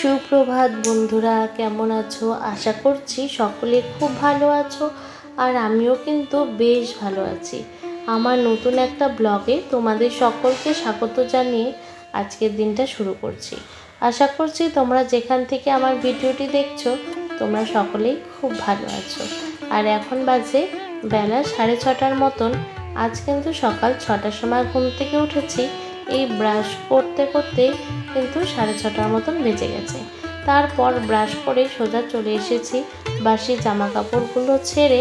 সুপ্রভাত বন্ধুরা, কেমন আছো? আশা করছি সকলে খুব ভালো আছো আর আমিও কিন্তু বেশ ভালো আছি। আমার নতুন একটা ব্লগে তোমাদের সকলকে স্বাগত জানিয়ে আজকের দিনটা শুরু করছি। আশা করছি তোমরা যেখান থেকে আমার ভিডিওটি দেখছ, তোমরা সকলেই খুব ভালো আছো। আর এখন বাজে বেলা সাড়ে ছটার মতন। আজ কিন্তু সকাল ছটার সময় ঘুম থেকে উঠেছি। এই ব্রাশ করতে করতে কিন্তু সাড়ে ছটার মতন বেজে গেছে। তারপর ব্রাশ করে সোজা চলে এসেছি বাসি জামা কাপড়গুলো ছেড়ে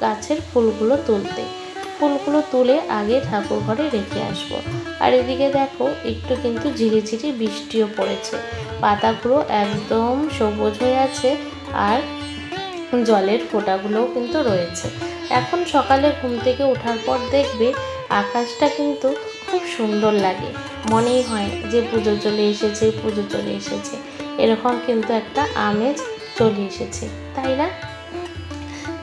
গাছের ফুলগুলো তুলতে। ফুলগুলো তুলে আগে ঠাকুর ঘরে রেখে আসব। আর এদিকে দেখো, একটু কিন্তু ঝিরিঝিরি বৃষ্টিও পড়েছে। পাতাগুলো একদম সবুজ হয়ে আছে আর জলের ফোঁটাগুলোও কিন্তু রয়েছে। এখন সকালে ঘুম থেকে ওঠার পর দেখবে আকাশটা কিন্তু খুব সুন্দর লাগে। মনেই হয় যে পুজো চলে এসেছে, পুজো চলে এসেছে। এরকম কিন্তু একটা আমেজ চলে এসেছে, তাই না?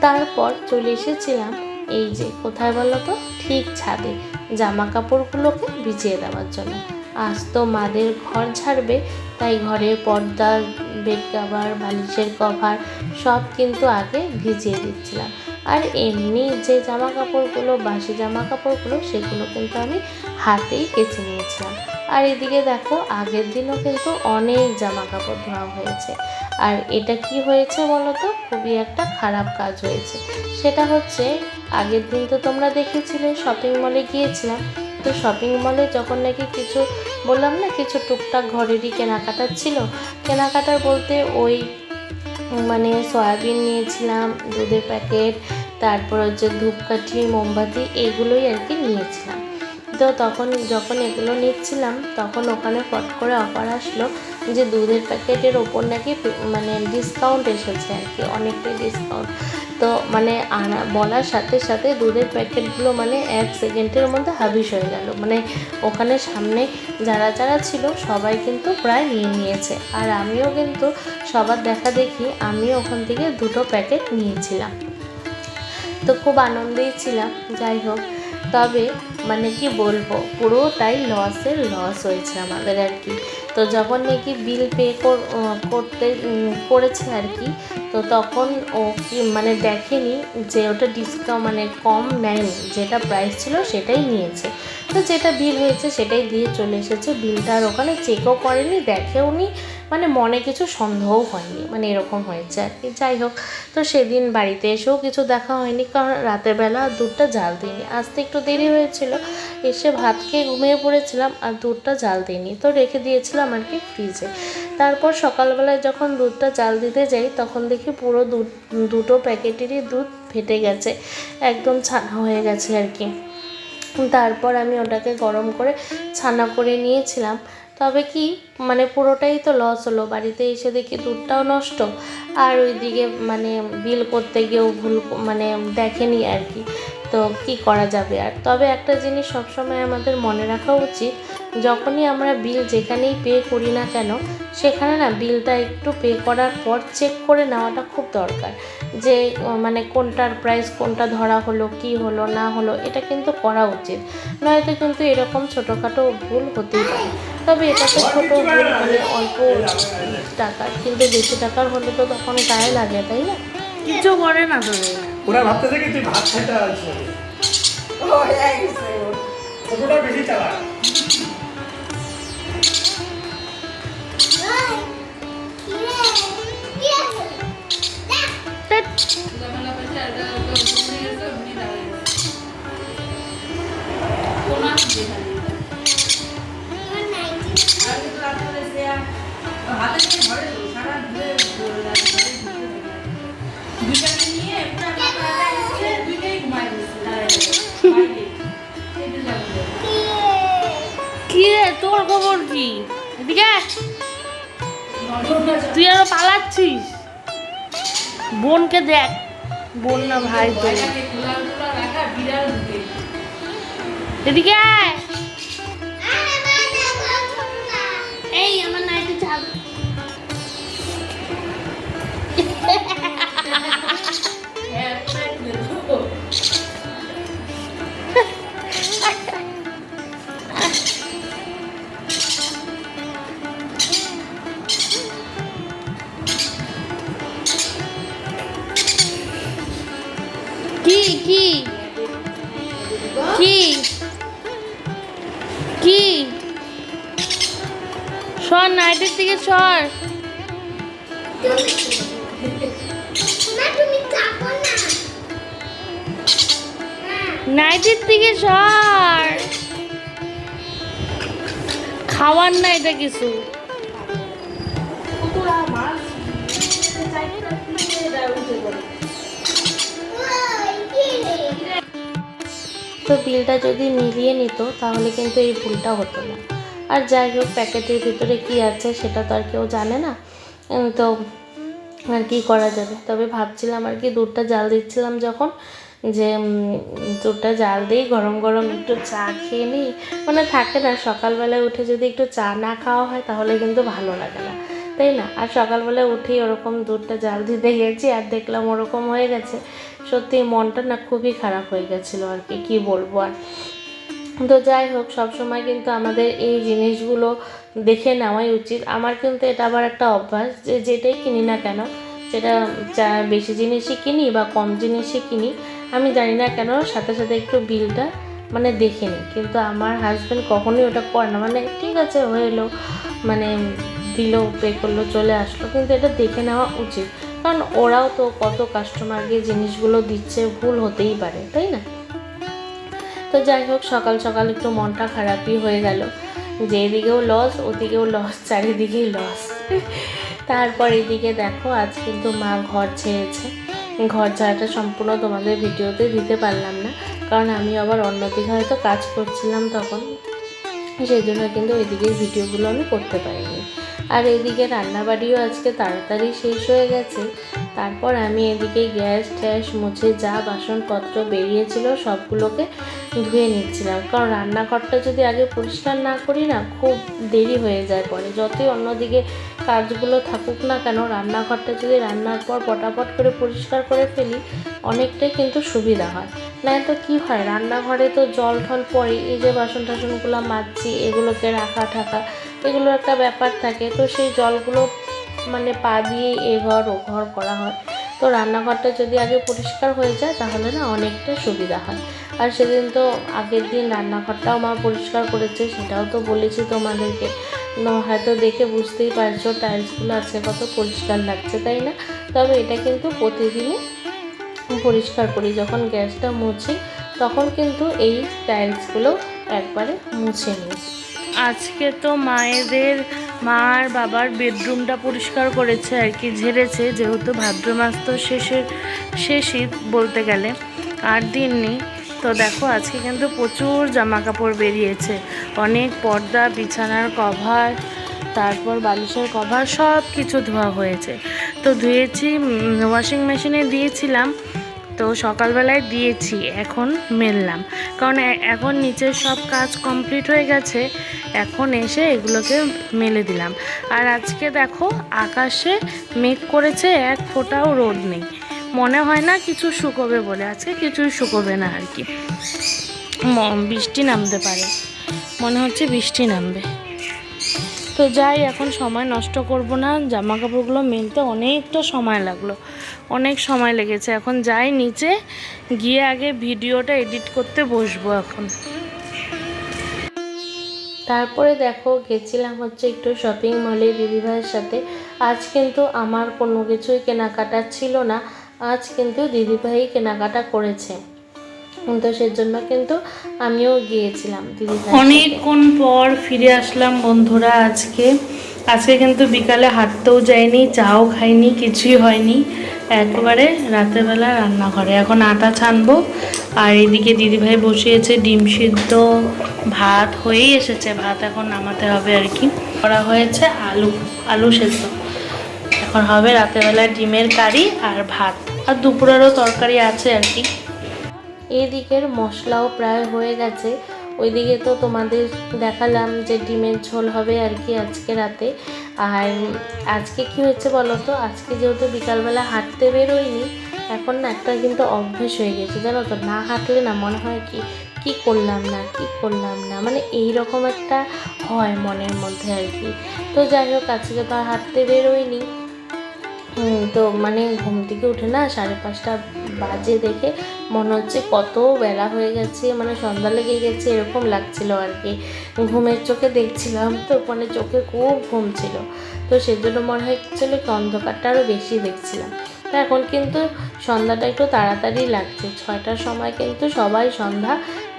তারপর চলে এসেছিলাম এই যে, কোথায় বলো তো? ঠিক ছাদে জামা কাপড়গুলোকে ভিজিয়ে দেওয়ার জন্য। আজ তো মাদের ঘর ঝাড়বে, তাই ঘরের পর্দা বেড কাভার বালিশের কভার সব কিন্তু আগে ভিজিয়ে দিচ্ছিলাম। আর এমনি যে জামা কাপড়গুলো বাসি জামা কাপড়গুলো সেগুলো কিন্তু আমি হাতেই কেচে নিয়েছিলাম। আর এদিকে দেখো, আগের দিনও কিন্তু অনেক জামা কাপড় ধোয়া হয়েছে। আর এটা কি হয়েছে বলো তো খুবই একটা খারাপ কাজ হয়েছে। সেটা হচ্ছে, আগের দিন তো তোমরা দেখেছিলে শপিং মলে গিয়েছিলাম। তো শপিং মলে যখন নাকি কিছু, বললাম না, কিছু টুকটাক ঘরেরই কেনাকাটার ছিল। কেনাকাটার বলতে ওই মানে সয়াবিন নিয়েছিলাম দুধের প্যাকেট তারপর হচ্ছে ধূপকাঠি মোমবাতি এইগুলোই আর কি নিয়েছিলাম। তো তখন যখন এগুলো নিচ্ছিলাম, তখন ওখানে ফট করে অফার আসলো যে দুধের প্যাকেটের ওপর নাকি মানে ডিসকাউন্ট এসেছে আর কি, অনেকটাই ডিসকাউন্ট তো মানে আনা বলার সাথে সাথে দুধের প্যাকেটগুলো মানে এক সেকেন্ডের মধ্যে হাবিস হয়ে গেল। মানে ওখানে সামনে যারা যারা ছিল সবাই কিন্তু প্রায় নিয়ে নিয়েছে। আর আমিও কিন্তু সবার দেখা দেখি আমিও ওখান থেকে দুটো প্যাকেট নিয়েছিলাম। তো খুব আনন্দেই ছিলাম, যাই হোক। তবে মানে কি বলব পুরোটাই লসের লস হয়েছে আমাদের আর কি। তো যখন নাকি বিল পে করতে করেছে আর কি, তো তখন ও কি মানে দেখেনি যে ওটা ডিসকাউন্ট মানে কম নেয়নি, যেটা প্রাইস ছিল সেটাই নিয়েছে। তো যেটা বিল হয়েছে সেটাই দিয়ে চলে এসেছে। বিলটা আর ওখানে চেকও করেনি দেখেও নি মানে মনে কিছু সন্দেহও হয়নি মানে এরকম হয়েছে আর কি। যাই হোক, তো সেদিন বাড়িতে এসেও কিছু দেখা হয়নি, কারণ রাতের বেলা দুধটা জাল দিইনি। আসতে একটু দেরি হয়েছিল, এসে ভাত খেয়ে ঘুমিয়ে পড়েছিলাম আর দুধটা জাল দিইনি, তো রেখে দিয়েছিলাম আর কি ফ্রিজে। তারপর সকালবেলায় যখন দুধটা জাল দিতে যাই, তখন দেখি পুরো দুধ, দুটো প্যাকেটেরই দুধ ফেটে গেছে, একদম ছানা হয়ে গেছে আর কি। তারপর আমি ওটাকে গরম করে ছানা করে নিয়েছিলাম তবে কি মানে পুরোটাই তো লস হলো, বাড়িতে এসে দেখি দুধটাও নষ্ট, আর ওইদিকে মানে বিল করতে গিয়েও ভুল মানে দেখেনি আর কি, তো কি করা যাবে আর? তবে একটা জিনিস সবসময় আমাদের মনে রাখা উচিত, যখনই আমরা বিল যেখানেই পে করি না কেন সেখানে না বিলটা একটু পে করার পর চেক করে নেওয়াটা খুব দরকার। যে মানে কোনটার প্রাইস কোনটা ধরা হলো কি হলো না হলো এটা কিন্তু করা উচিত। নয়তো কিন্তু এরকম ছোটোখাটো ভুল হতেই পারে। তবে এটা তো ছোটো ভুল মানে অল্প টাকার। কিন্তু বেশি টাকার হলে তো তখন গায়ে লাগে তাই না? কিছু করে না ওরা ভাবতেছে কি তুই ভাত ছোটটা বেশি চালা কি রে তোর খবর কি এদিকে। তুই আরও পালাচ্ছিস? বোনকে দেখ। বোন না ভাই তো। এদিকে আয়। এই আমার কি কি? কি? কি? সর নাইটের দিকে সর। নাইটের দিকে সর। খাওয়ার না এটা কিছু। তো বিলটা যদি মিলিয়ে নিত, তাহলে কিন্তু এই ভুলটা হতো না। আর যাই হোক, প্যাকেটের ভিতরে কি আছে সেটা তো আর কেউ জানে না। তো আর কি করা যাবে? তবে ভাবছিলাম আর কি দুধটা জাল দিচ্ছিলাম যখন যে দুধটা জাল দিই, গরম গরম একটু চা খেয়ে নিই। মানে থাকে না, সকালবেলায় উঠে যদি একটু চা না খাওয়া হয়, তাহলে কিন্তু ভালো লাগে না। তাই না? আর সকালবেলায় উঠেই ওরকম দুধটা জাল দিতে গেছি আর দেখলাম ওরকম হয়ে গেছে। সত্যি মনটা না খুবই খারাপ হয়ে গেছিল আর কি, কী বলব আর। তো যাই হোক, সবসময় কিন্তু আমাদের এই জিনিসগুলো দেখে নেওয়াই উচিত। আমার কিন্তু এটা আবার একটা অভ্যাস যে যেটাই কিনি না কেন, সেটা যা বেশি জিনিসই কিনি বা কম জিনিসই কিনি, আমি জানি না কেন সাথে সাথে একটু বিলটা মানে দেখে নিই। কিন্তু আমার হাজব্যান্ড কখনোই ওটা করে না। মানে ঠিক আছে হয়ে এলো মানে দিল পে করল, চলে আসলো। কিন্তু এটা দেখে নেওয়া উচিত। কারণ ওরাও তো কত কাস্টমারকে জিনিসগুলো দিচ্ছে, ভুল হতেই পারে, তাই না? তো যাই হোক, সকাল সকাল একটু মনটা খারাপই হয়ে গেল। যে এদিকেও লস ওদিকেও লস চারিদিকেই লস তারপর এদিকে দেখো, আজ কিন্তু মা ঘর ছেড়েছে। ঘর ছাড়াটা সম্পূর্ণ তোমাদের ভিডিওতে দিতে পারলাম না। কারণ আমি আবার অন্যদিকে হয়তো কাজ করছিলাম তখন। সেই জন্য কিন্তু ওইদিকে ভিডিওগুলো আমি করতে পারিনি। আর এদিকে রান্নাবাড়িও আজকে তাড়াতাড়ি শেষ হয়ে গেছে। তারপর আমি এদিকে গ্যাস ট্যাস মুছে যা বাসনপত্র বেরিয়েছিল সবগুলোকে ধুয়ে নিচ্ছিলাম। কারণ রান্নাঘরটা যদি আগে পরিষ্কার না করি না, খুব দেরি হয়ে যায় পরে। যতই অন্যদিকে কাজগুলো থাকুক না কেন, রান্নাঘরটা যদি রান্নার পর পটাপট করে পরিষ্কার করে ফেলি, অনেকটাই কিন্তু সুবিধা হয়। না তো কী হয়, রান্নাঘরে তো জল টল পড়ে, এই যে বাসন টাসনগুলো মাজছি, এগুলোকে রাখা ঠাকা এগুলো একটা ব্যাপার থাকে। তো সেই জলগুলো মানে পা দিয়ে এ ঘর, ও ঘর করা হয়। তো রান্নাঘরটা যদি আগে পরিষ্কার হয়ে যায়, তাহলে না অনেকটা সুবিধা হয়। আর সেদিন তো আগের দিন রান্নাঘরটাও মা পরিষ্কার করেছে, সেটাও তো বলেছি তোমাদেরকে। ন- হয়তো দেখে বুঝতেই পারছ, টাইলসগুলো আজকে কত পরিষ্কার লাগছে, তাই না? তবে এটা কিন্তু প্রতিদিনই পরিষ্কার করি। যখন গ্যাসটা মুছি, তখন কিন্তু এই টাইলসগুলো একবারে মুছে নিই। আজকে তো মায়েদের, মা আর বাবার বেডরুমটা পরিষ্কার করেছে আর কি, ঝেড়েছে, যেহেতু ভাদ্র মাস তো শেষের শেষই বলতে গেলে আট দিন নেই। তো দেখো, আজকে কিন্তু প্রচুর জামা কাপড় বেরিয়েছে। অনেক পর্দা, বিছানার কভার, তারপর বালিশের কভার সব কিছু ধোয়া হয়েছে। তো ধুয়েছি ওয়াশিং মেশিনে দিয়েছিলাম, তো সকালবেলায় দিয়েছি, এখন মেললাম। কারণ এখন নিচের সব কাজ কমপ্লিট হয়ে গেছে এখন এসে এগুলোকে মেলে দিলাম। আর আজকে দেখো আকাশে মেঘ করেছে, এক ফোঁটাও রোদ নেই। মনে হয় না কিছু শুকোবে বলে, আজকে কিছুই শুকোবে না আর কি। বৃষ্টি নামতে পারে। মনে হচ্ছে বৃষ্টি নামবে। তো যাই, এখন সময় নষ্ট করব না। জামা কাপড়গুলো মেলতে অনেকটা সময় লাগল। অনেক সময় লেগেছে। এখন যাই নিচে, গিয়ে আগে ভিডিওটা এডিট করতে বসবো এখন। তারপরে দেখো, গেছিলাম হচ্ছে একটু শপিং মলে দিদিভাইয়ের সাথে। আজ কিন্তু আমার কোনো কিছুই কেনাকাটা ছিল না। আজ কিন্তু দিদিভাই কেনাকাটা করেছে। তো সেজন্য কিন্তু আমিও গিয়েছিলাম দিদিভাই অনেকক্ষণ পর ফিরে আসলাম বন্ধুরা আজকে। আজকে কিন্তু বিকালে হাঁটতেও যাইনি, চাও খাইনি, কিছুই হয়নি। একবারে রাতেরবেলা রান্নাঘরে। এখন আটা ছানবো। আর এদিকে দিদিভাই বসিয়েছে ডিম সিদ্ধ ভাত হয়েই এসেছে, ভাত এখন নামাতে হবে আর কি। করা হয়েছে আলু আলু সেদ্ধ। এখন হবে রাতেরবেলা ডিমের কারি আর ভাত। আর দুপুরেরও তরকারি আছে আর কি। এদিকের মশলাও প্রায় হয়ে গেছে। ওইদিকে তো তোমাদের দেখালাম যে ডিমের ঝোল হবে আর কি আজকে রাতে। আর আজকে কি হয়েছে বলো তো? আজকে যেহেতু বিকালবেলা হাঁটতে বেরোয়নি এখন না একটা কিন্তু অভ্যেস হয়ে গেছে, জানো তো? না হাঁটলে না মনে হয় কি কি করলাম না, কি করলাম না? মানে এই রকম একটা হয় মনের মধ্যে আর কি। তো যাই হোক, আজকে তো আর হাঁটতে বেরোয়নি তো মানে ঘুম থেকে উঠে না সাড়ে পাঁচটা বাজে দেখে মনে হচ্ছে কত বেলা হয়ে গেছে মানে সন্ধ্যা লেগে গেছে, এরকম লাগছিল আর কি। ঘুমের চোখে দেখছিলাম তো মানে চোখে খুব ঘুম ছিল। তো সেজন্য মনে হচ্ছিল অন্ধকারটা আরও বেশি দেখছিলাম। তো এখন কিন্তু সন্ধ্যাটা একটু তাড়াতাড়ি লাগছে। ছয়টার সময় কিন্তু সবাই সন্ধ্যা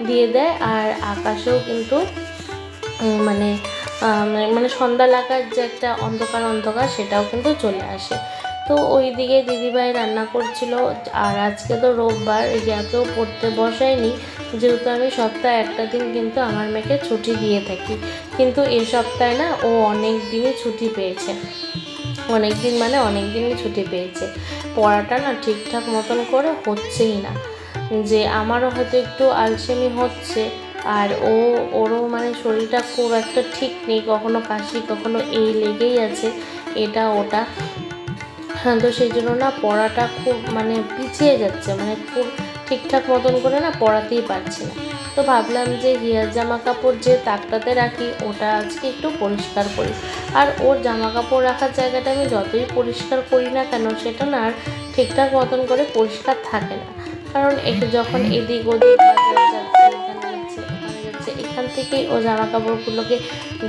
দিয়ে দেয় আর আকাশেও কিন্তু মানে মানে- সন্ধ্যা লাগার যে একটা অন্ধকার অন্ধকার সেটাও কিন্তু চলে আসে। তো ওই দিকে দিদিভাই রান্না করছিল আর আজকে তো রোববার ইয়াকেও পড়তে বসায়নি, যেহেতু আমি সপ্তাহে একটা দিন কিন্তু আমার মেয়েকে ছুটি দিয়ে থাকি। কিন্তু এই সপ্তাহে না ও অনেক দিনই ছুটি পেয়েছে। অনেক দিন মানে অনেক দিনই ছুটি পেয়েছে। পড়াটা না ঠিকঠাক মতন করে হচ্ছেই না। যে আমারও হয়তো একটু আলসেমি হচ্ছে আর ও, ওরও মানে শরীরটা খুব একটা ঠিক নেই, কখনো কাশি, কখনো এই লেগেই আছে, এটা, ওটা। হ্যাঁ তো সেই জন্য না পড়াটা খুব মানে পিছিয়ে যাচ্ছে মানে খুব ঠিকঠাক মতন করে না পড়াতেই পারছে না। তো ভাবলাম যে হিয়ার জামা কাপড় যে তাকটাতে রাখি, ওটা আজকে একটু পরিষ্কার করি। আর ওর জামা কাপড় রাখার জায়গাটা আমি যতই পরিষ্কার করি না কেন, সেটা না আর ঠিকঠাক মতন করে পরিষ্কার থাকে না। কারণ যখন এদিক ওদিক এখানে থেকেই ও জামা কাপড়গুলোকে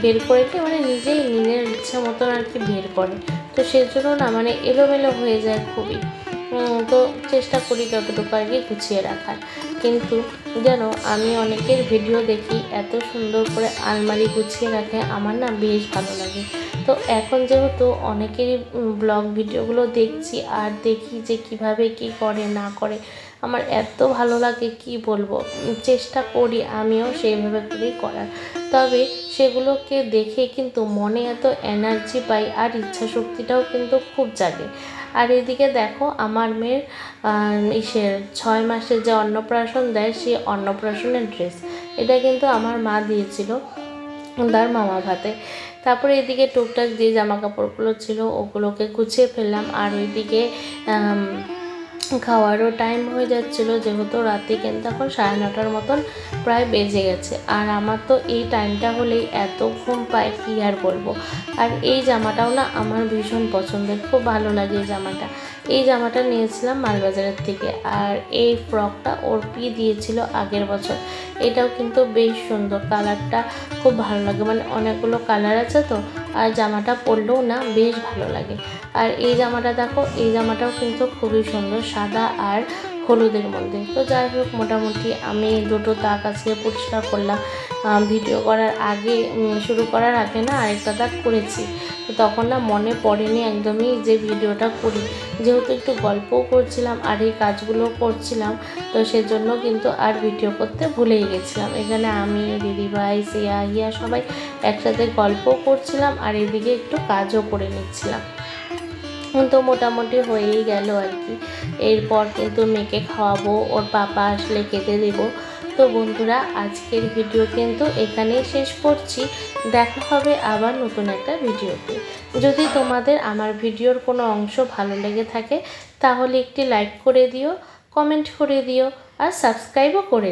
বের করে দিয়ে মানে নিজেই নিজের ইচ্ছা মতন আর কি বের করে। তো সেজন্য না মানে এলোমেলো হয়ে যায় খুবই। তো চেষ্টা করি যতটুকু আর কি গুছিয়ে রাখার। কিন্তু যেন আমি অনেকের ভিডিও দেখি, এত সুন্দর করে আলমারি গুছিয়ে রাখে, আমার না বেশ ভালো লাগে। তো এখন যেহেতু অনেকেরই ব্লগ ভিডিওগুলো দেখছি, আর দেখি যে কীভাবে কি করে, না করে আমার এত ভালো লাগে কি বলব? চেষ্টা করি, আমিও সেইভাবে করেই করার। তবে সেগুলোকে দেখে কিন্তু মনে এত এনার্জি পাই আর ইচ্ছা শক্তিটাও কিন্তু খুব জাগে। আর এদিকে দেখো, আমার মেয়ের ইসের ছয় মাসে যে অন্নপ্রাশন দেয় সেই অন্নপ্রাশনের ড্রেস এটা কিন্তু আমার মা দিয়েছিল তার মামা ভাতে তারপরে এদিকে টুকটাক যে জামা কাপড়গুলো ছিল, ওগুলোকে গুছিয়ে ফেললাম। আর ওইদিকে খাওয়ারও টাইম হয়ে যাচ্ছিল, যেহেতু রাতে কিন্তু এখন সাড়ে নটার মতন প্রায় বেজে গেছে। আর আমার তো এই টাইমটা হলেই এত ঘুম পায়, কী আর বলব? আর এই জামাটাও না আমার ভীষণ পছন্দের, খুব ভালো লাগে এই জামাটা। এই জামাটা নিয়েছিলাম মালবাজারের থেকে আর এই ফ্রকটা ওর পি দিয়েছিল আগের বছর। এটাও কিন্তু বেশ সুন্দর, কালারটা খুব ভালো লাগে। মানে অনেকগুলো কালার আছে তো, আর জামাটা পরলেও না বেশ ভালো লাগে। আর এই জামাটা দেখো, এই জামাটাও কিন্তু খুবই সুন্দর, সাদা আর হলুদের মধ্যে। তো যাই হোক, মোটামুটি আমি দুটো তাক আজকে পরিষ্কার করলাম। ভিডিও করার আগে শুরু করার আগে না আরেকটা তাক করেছি। তো তখন না মনে পড়েনি একদমই যে ভিডিওটা করি। যেহেতু একটু গল্পও করছিলাম আর এই কাজগুলো করছিলাম, তো সেজন্য কিন্তু আর ভিডিও করতে ভুলেই গেছিলাম। এখানে আমি, দিদিভাই, সিয়া, হিয়া সবাই একসাথে গল্পও করছিলাম আর এদিকে একটু কাজও করে নিচ্ছিলাম। তো মোটামুটি হয়েই গেল আর কি। এরপর কিন্তু মেয়েকে খাওয়াবো, ওর পাপা আসলে খেতে দেবো। তো বন্ধুরা, আজকের ভিডিও কিন্তু এখানেই শেষ করছি। দেখা হবে আবার নতুন একটা ভিডিওতে। যদি তোমাদের আমার ভিডিওর কোনো অংশ ভালো লেগে থাকে, তাহলে একটি লাইক করে দিও, কমেন্ট করে দিও, আর সাবস্ক্রাইবও করে